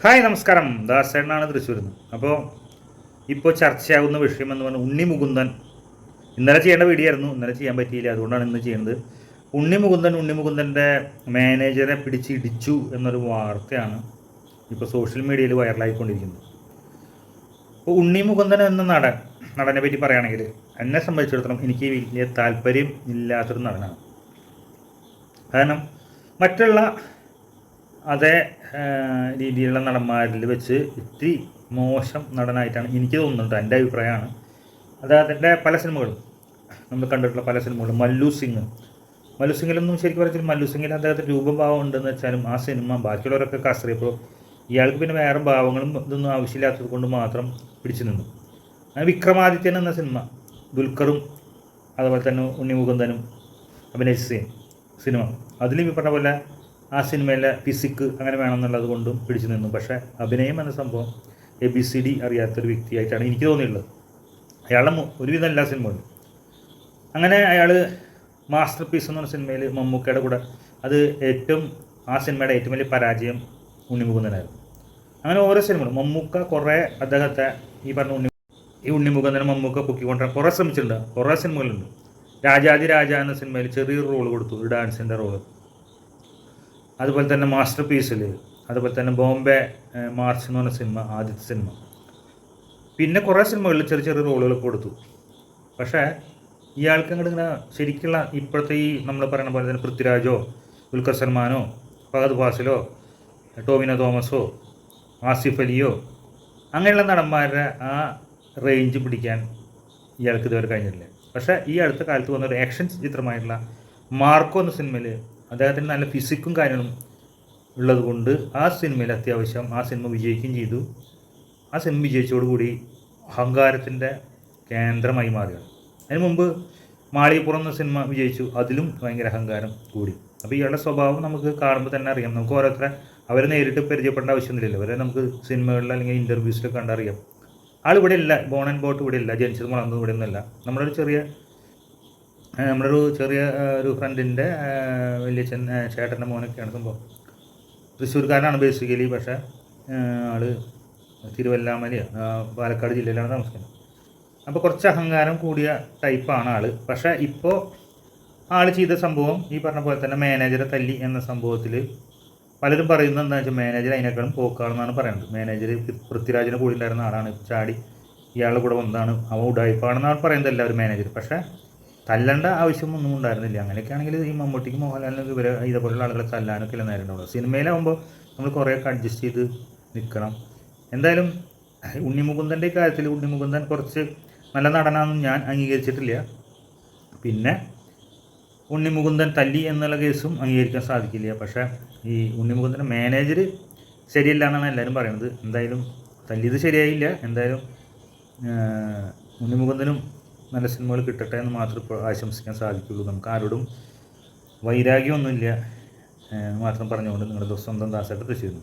Hi നമസ്കാരം. ദാസേണ്ണാണ് തൃശ്ശൂരിൽ നിന്ന് അപ്പോൾ ഇപ്പോൾ ചർച്ചയാകുന്ന വിഷയം എന്ന് പറഞ്ഞാൽ ഉണ്ണി മുകുന്ദൻ ഇന്നലെ ചെയ്യേണ്ട വീഡിയോ ആയിരുന്നു ഇന്നലെ ചെയ്യാൻ പറ്റിയില്ല. അതുകൊണ്ടാണ് ഇന്ന് ചെയ്യുന്നത് ഉണ്ണി മുകുന്ദൻ ഉണ്ണി മുകുന്ദന്റെ മാനേജറെ പിടിച്ച് ഇടിച്ചു എന്നൊരു വാർത്തയാണ് ഇപ്പോൾ സോഷ്യൽ മീഡിയയിൽ വൈറലായിക്കൊണ്ടിരിക്കുന്നത്. അപ്പോൾ ഉണ്ണി മുകുന്ദൻ എന്ന നടൻ നടനെ പറ്റി പറയുകയാണെങ്കിൽ എന്നെ സംബന്ധിച്ചിടത്തോളം എനിക്ക് വലിയ താല്പര്യം ഇല്ലാത്തൊരു നടനാണ്. കാരണം മറ്റുള്ള അതേ രീതിയിലുള്ള നടന്മാരിൽ വെച്ച് ഇത്തിരി മോശം നടനായിട്ടാണ് എനിക്ക് തോന്നുന്നത് എന്റെ അഭിപ്രായമാണ്. അദ്ദേഹത്തിന്റെ പല സിനിമകളും. നമ്മൾ കണ്ടിട്ടുള്ള പല സിനിമകളും. മല്ലു സിംഗ്. മല്ലു സിംഗിലൊന്നും ശരിക്കും പറഞ്ഞാൽ മല്ലു സിംഗിൽ അദ്ദേഹത്തിന് രൂപഭാവം ഉണ്ടെന്ന് വെച്ചാലും ആ സിനിമ ബാക്കിയുള്ളവരൊക്കെ കസറിയപ്പോൾ ഇയാൾക്ക് പിന്നെ വേറെ ഭാവങ്ങളും ഇതൊന്നും ആവശ്യമില്ലാത്തത് കൊണ്ട് മാത്രം പിടിച്ചു നിന്നു. അങ്ങനെ വിക്രമാദിത്യൻ എന്ന സിനിമ ദുൽഖറും അതുപോലെ തന്നെ ഉണ്ണി മുകുന്ദനും അഭിനയിച്ച സിനിമ. അതിലും ഈ പറഞ്ഞ പോലെ ആ സിനിമയിലെ ഫിസിക്ക് അങ്ങനെ വേണമെന്നുള്ളത് കൊണ്ടും പിടിച്ചു നിന്നു. പക്ഷേ അഭിനയം എന്ന സംഭവം എ ബി സി ഡി അറിയാത്തൊരു വ്യക്തിയായിട്ടാണ് എനിക്ക് തോന്നിയിട്ടുള്ളത്. അയാളുടെ ഒരുവിധം എല്ലാ സിനിമകളും. അങ്ങനെ അയാൾ മാസ്റ്റർ പീസ് എന്ന് പറഞ്ഞ സിനിമയിൽ മമ്മൂക്കയുടെ കൂടെ അത് ഏറ്റവും ആ സിനിമയുടെ ഏറ്റവും വലിയ പരാജയം ഉണ്ണിമുകുന്ദനായിരുന്നു. അങ്ങനെ ഓരോ സിനിമകളും. മമ്മൂക്ക കുറേ അദ്ദേഹത്തെ ഈ പറഞ്ഞ ഉണ്ണി ഈ ഉണ്ണിമുകുന്ദനെ മമ്മൂക്ക പൊക്കിക്കൊണ്ടാണ് കുറേ ശ്രമിച്ചിട്ടുണ്ട്. കുറേ സിനിമകളുണ്ട്. രാജാതി രാജ എന്ന സിനിമയിൽ ചെറിയൊരു റോൾ കൊടുത്തു. ഒരു ഡാൻസിന്റെ റോൾ അതുപോലെ തന്നെ മാസ്റ്റർ പീസിൽ അതുപോലെ തന്നെ ബോംബെ മാർച്ച് എന്ന് പറഞ്ഞ സിനിമ ആദ്യത്തെ സിനിമ. പിന്നെ കുറേ സിനിമകളിൽ ചെറിയ ചെറിയ റോളുകൾ കൊടുത്തു. പക്ഷേ ഇയാൾക്ക് അങ്ങോട്ട് ഇങ്ങനെ ശരിക്കുള്ള ഇപ്പോഴത്തെ ഈ നമ്മൾ പറയുന്ന പോലെ തന്നെ പൃഥ്വിരാജോ ദുൽഖർ സൽമാനോ ഫഹദ് ഫാസിലോ ടോവിനോ തോമസോ ആസിഫ് അലിയോ അങ്ങനെയുള്ള നടന്മാരുടെ ആ റേഞ്ച് പിടിക്കാൻ ഇയാൾക്ക് ഇതുവരെ കഴിഞ്ഞിട്ടില്ല. പക്ഷേ ഈ അടുത്ത കാലത്ത് വന്ന ഒരു ആക്ഷൻ ചിത്രമായിട്ടുള്ള മാർക്കോ എന്ന സിനിമയിൽ അദ്ദേഹത്തിന് നല്ല ഫിസിക്കും കാര്യങ്ങളും ഉള്ളതുകൊണ്ട് ആ സിനിമയിൽ അത്യാവശ്യം ആ സിനിമ വിജയിക്കുകയും ചെയ്തു. ആ സിനിമ വിജയിച്ചതോടുകൂടി അഹങ്കാരത്തിന്റെ കേന്ദ്രമായി മാറുകയാണ്. അതിന് മുമ്പ് മാളികപ്പുറം എന്ന സിനിമ വിജയിച്ചു. അതിലും ഭയങ്കര അഹങ്കാരം കൂടി. അപ്പോൾ ഇയാളുടെ സ്വഭാവം നമുക്ക് കാണുമ്പോൾ തന്നെ അറിയാം. നമുക്ക് ഓരോരുത്തരെ അവരെ നേരിട്ട് പരിചയപ്പെടേണ്ട ആവശ്യമൊന്നുമില്ലല്ലോ അവരെ നമുക്ക് സിനിമകളിൽ അല്ലെങ്കിൽ ഇന്റർവ്യൂസിലൊക്കെ കണ്ടറിയാം. ആൾ ഇവിടെ ഇല്ല. ബോൺ ആൻഡ് ബോട്ട് ഇവിടെ ഇല്ല. ജനിച്ചത് വളർന്നത് ഇവിടെ ഒന്നുമല്ല. നമ്മളൊരു ചെറിയ ആ, ഒരു ചെറിയ ഒരു ഫ്രണ്ടിന്റെ വലിയ ചേട്ടന്റെ മോനൊക്കെയാണ് സംഭവം. തൃശ്ശൂർക്കാരനാണ് ബേസിക്കലി പക്ഷേ ആൾ തിരുവല്ലാമല പാലക്കാട് ജില്ലയിലാണ് താമസിക്കുന്നത്. അപ്പോൾ കുറച്ച് അഹങ്കാരം കൂടിയ ടൈപ്പാണ് ആൾ. പക്ഷേ ഇപ്പോൾ ആൾ ചെയ്ത സംഭവം ഈ പറഞ്ഞ പോലെ തന്നെ മാനേജറെ തല്ലി എന്ന സംഭവത്തിൽ പലരും പറയുന്നത് എന്താ വെച്ചാൽ മാനേജർ അതിനേക്കാളും പോക്കാണെന്നാണ് പറയുന്നത്. മാനേജർ പൃഥ്വിരാജിന്റെ കൂടെ ഉണ്ടായിരുന്ന ആളാണ്. ചാടി ഇയാളുടെ കൂടെ വന്നതാണ്. അവൻ ഉടായ്പാണെന്നാണ് പറയുന്നത് എല്ലാവരും മാനേജർ പക്ഷേ തല്ലേണ്ട ആവശ്യമൊന്നും ഉണ്ടായിരുന്നില്ല. അങ്ങനെയൊക്കെ ആണെങ്കിൽ ഈ മമ്മൂട്ടിക്ക് മോഹൻലാലിനൊക്കെ ഇവരെ ഇതേപോലുള്ള ആളുകളെ തല്ലാനൊക്കെ അല്ല നേരിടുള്ളൂ സിനിമയിലാവുമ്പോൾ നമ്മൾ കുറേയൊക്കെ അഡ്ജസ്റ്റ് ചെയ്ത് നിൽക്കണം എന്തായാലും ഉണ്ണിമുകുന്ദന്റെ കാര്യത്തിൽ ഉണ്ണിമുകുന്ദൻ കുറച്ച് നല്ല നടനാണെന്ന് ഞാൻ അംഗീകരിച്ചിട്ടില്ല. പിന്നെ ഉണ്ണിമുകുന്ദൻ തല്ലി എന്നുള്ള കേസും അംഗീകരിക്കാൻ സാധിക്കില്ല. പക്ഷേ ഈ ഉണ്ണിമുകുന്ദന്റെ മാനേജർ ശരിയല്ല എന്നാണ് എല്ലാവരും പറയുന്നത്. എന്തായാലും തല്ലിയത് ശരിയായില്ല. എന്തായാലും ഉണ്ണിമുകുന്ദനും നല്ല സിനിമകൾ കിട്ടട്ടെ എന്ന് മാത്രം ആശംസിക്കാൻ സാധിക്കുള്ളൂ നമുക്ക് ആരോടും വൈരാഗ്യമൊന്നുമില്ല മാത്രം പറഞ്ഞുകൊണ്ട് നിങ്ങളുടെ സ്വന്തം ദാസായിട്ട് തൃശ്ശൂരിൽ